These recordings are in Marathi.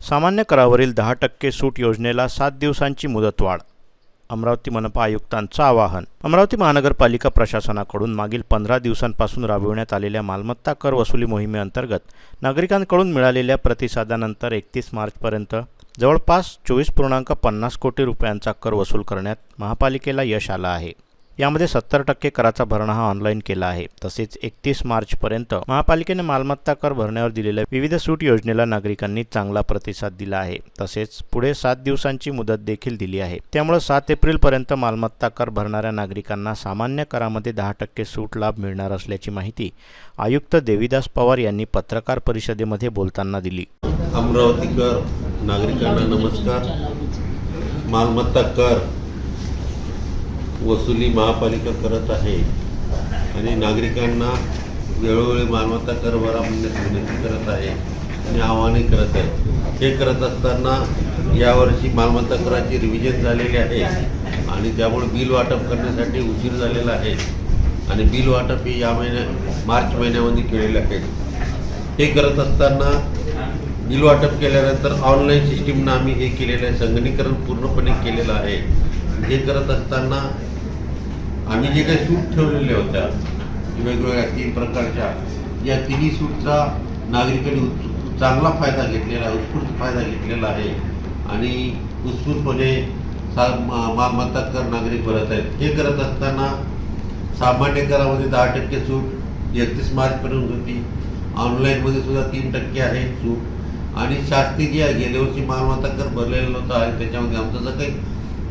सामान्य करावरील दहा टक्के सूट योजनेला सात दिवसांची मुदतवाढ अमरावती मनपा आयुक्तांचं आवाहन. अमरावती महानगरपालिका प्रशासनाकडून मागील पंधरा दिवसांपासून राबविण्यात आलेल्या मालमत्ता कर वसुली मोहिमेअंतर्गत नागरिकांकडून मिळालेल्या प्रतिसादानंतर एकतीस मार्चपर्यंत जवळपास चोवीस पूर्णांक पन्नास कोटी रुपयांचा कर वसूल करण्यात महापालिकेला यश आलं आहे. यामध्ये सत्तर टक्के कराचा भरणा हा ऑनलाईन केला आहे. तसेच एकतीस मार्चपर्यंत महापालिकेने मालमत्ता कर भरण्यावर दिलेल्या विविध सूट योजनेला नागरिकांनी चांगला प्रतिसाद दिला आहे. तसेच पुढे सात दिवसांची मुदत देखील दिली आहे. त्यामुळे सात एप्रिलपर्यंत मालमत्ता कर भरणाऱ्या नागरिकांना सामान्य करामध्ये दहा टक्के सूट लाभ मिळणार असल्याची माहिती आयुक्त देविदास पवार यांनी पत्रकार परिषदेमध्ये बोलताना दिली. अमरावतीकर नागरिकांना नमस्कार. मालमत्ता कर वसुली महापालिका करत आहे. आणि नागरिकांना वेळोवेळी मालमत्ता कर भरा म्हणण्यास विनंती करत आहे. आणि आव्हाने करत आहे. हे करत असताना यावर्षी मालमत्ता कराची रिव्हिजन झालेली आहे. आणि त्यामुळे बिल वाटप करण्यासाठी उशीर झालेला आहे. आणि बिल वाटप हे या महिन्या मार्च महिन्यामध्ये केलेले आहे. हे करत असताना बिल वाटप केल्यानंतर ऑनलाईन सिस्टीमनं आम्ही हे केलेलं आहे. संगणीकरण पूर्णपणे केलेलं आहे. हे करत असताना आम्ही जे काही सूट ठेवलेल्या होत्या वेगवेगळ्या तीन प्रकारच्या या तिन्ही सूटचा नागरिकांनी चांगला फायदा घेतलेला आहे उत्स्फूर्त फायदा घेतलेला आहे. आणि उत्स्फूर्तपणे म्हणजे सा मालमत्ता कर नागरिक भरत आहेत. हे करत असताना सामान्य करामध्ये दहा टक्के सूट एकतीस मार्चपर्यंत होती. ऑनलाईनमध्ये सुद्धा तीन टक्के आहे सूट. आणि शास्त्री जी आहे गेल्या वर्षी मालमत्ता कर भरलेला नव्हता आणि त्याच्यामध्ये आमचं जर काही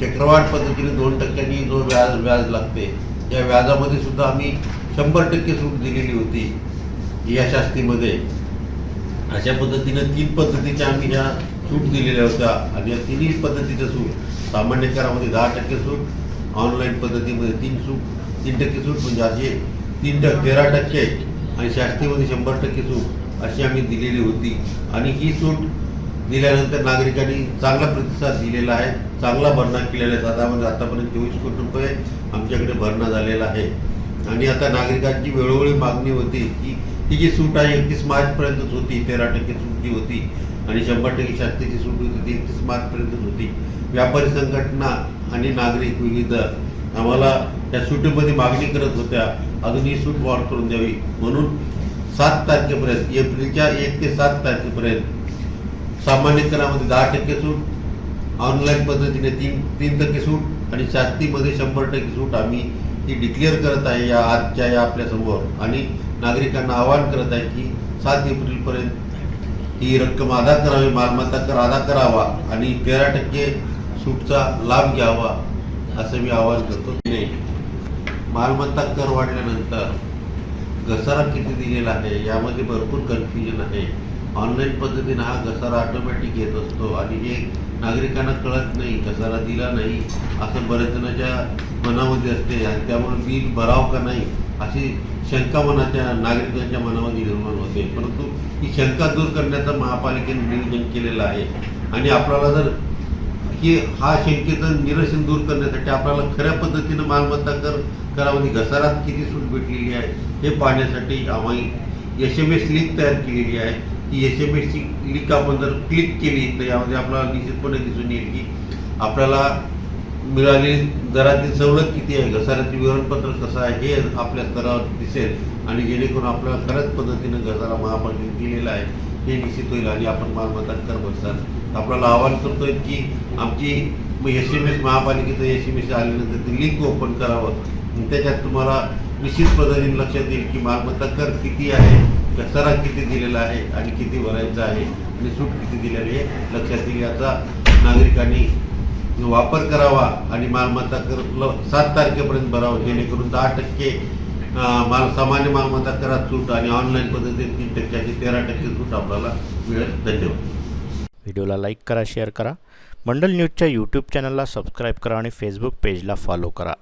चक्रवाढ पद्धतीने दोन टक्क्यांनी जो व्याज व्याज लागते या व्याजामध्ये सुद्धा आम्ही शंभर टक्के सूट दिलेली होती या शास्तीमध्ये. अशा पद्धतीनं तीन पद्धतीच्या आम्ही ह्या सूट दिलेल्या होत्या आणि या तिन्ही पद्धतीचं सूट सामान्य करामध्ये दहा टक्के सूट ऑनलाईन पद्धतीमध्ये तीन सूट तीन टक्के सूट म्हणजे असे तीन टक्के तेरा टक्के आणि शास्त्रीमध्ये शंभर टक्के सूट अशी आम्ही दिलेली होती. आणि ही सूट दिल्यानंतर नागरिकांनी चांगला प्रतिसाद दिलेला आहे. चांगला भरणा केलेला आहे. साधारण म्हणजे आतापर्यंत चोवीस कोटी रुपये आमच्याकडे भरणा झालेला आहे. आणि आता नागरिकांची वेळोवेळी मागणी होती की ही जी सूट आहे एकतीस मार्चपर्यंतच होती. तेरा टक्के सूट जी होती. आणि शंभर टक्के शास्त्रीची सूट होती. ती एकतीस मार्चपर्यंतच होती. व्यापारी संघटना आणि नागरिक विविध आम्हाला त्या सुटीमध्ये मागणी करत होत्या. अजून ही सूट वाढ करून द्यावी म्हणून सात तारखेपर्यंत एप्रिलच्या एक ते सात तारखेपर्यंत सामान्य करामध्ये दहा टक्के सूट ऑनलाईन पद्धतीने तीन तीन टक्के सूट आणि शास्तीमध्ये शंभर टक्के सूट आम्ही ही डिक्लेअर करत आहे या आजच्या या आपल्यासमोर आणि नागरिकांना आवाहन करत आहे की सात एप्रिलपर्यंत ही रक्कम अदा करावी मालमत्ता कर अदा करावा आणि तेरा टक्के सूटचा लाभ घ्यावा असं मी आवाहन करतो. नाही मालमत्ता कर वाढल्यानंतर घसारा किती दिलेला आहे यामध्ये भरपूर कन्फ्युजन आहे. ऑनलाईन पद्धतीनं हा घसारा ऑटोमॅटिक येत असतो आणि जे नागरिकांना कळत नाही घसारा दिला नाही असं बऱ्याच जणांच्या मनामध्ये असते आणि त्यामुळे बिल भराव का नाही अशी शंका मनाच्या नागरिकांच्या मनामध्ये निर्माण होते. परंतु ही शंका दूर करण्याचं महापालिकेने नियोजन केलेलं आहे. आणि आपल्याला जर की हा शंकेचं निरसन दूर करण्यासाठी आपल्याला खऱ्या पद्धतीनं मालमत्ता कर करामध्ये घसारात किती सूट भेटलेली आहे हे पाहण्यासाठी आम्ही एस एम एस लिंक तयार केलेली आहे. ती एस एम एसची लिंक आपण जर क्लिक केली तर यामध्ये आपल्याला निश्चितपणे दिसून येईल की आपल्याला मिळालेली दरातील सवलत किती आहे घसाऱ्याचे विवरणपत्र कसं आहे हे आपल्या स्तरावर दिसेल. आणि जेणेकरून आपल्याला खऱ्याच पद्धतीनं घसारा महापालिकेने दिलेला आहे हे निश्चित होईल आणि आपण मालमत्ता कर बसतात आपल्याला आवाहन करतोय की आमची एस एम एस महापालिकेचं एस एम एस आल्यानंतर ते लिंक ओपन करावं. त्याच्यात तुम्हाला निश्चित पद्धतीने लक्षात येईल की मालमत्ता कर किती आहे घसारा किती दिलेला आहे आणि किती भरायचा आहे आणि सूट किती दिलेली आहे लक्षात येईल. याचा नागरिकांनी वापर करावा आणि मालमत्ता कर सात तारखेपर्यंत भरावं जेणेकरून दहा टक्के माल सामान्य मालमत्ता करात सूट आणि ऑनलाईन पद्धतीने तीन टक्क्याची तेरा टक्के सूट आपल्याला मिळेल. धन्यवाद. व्हिडिओला लाईक करा शेअर करा. मंडल न्यूजच्या यूट्यूब चॅनलला सबस्क्राईब करा आणि फेसबुक पेजला फॉलो करा.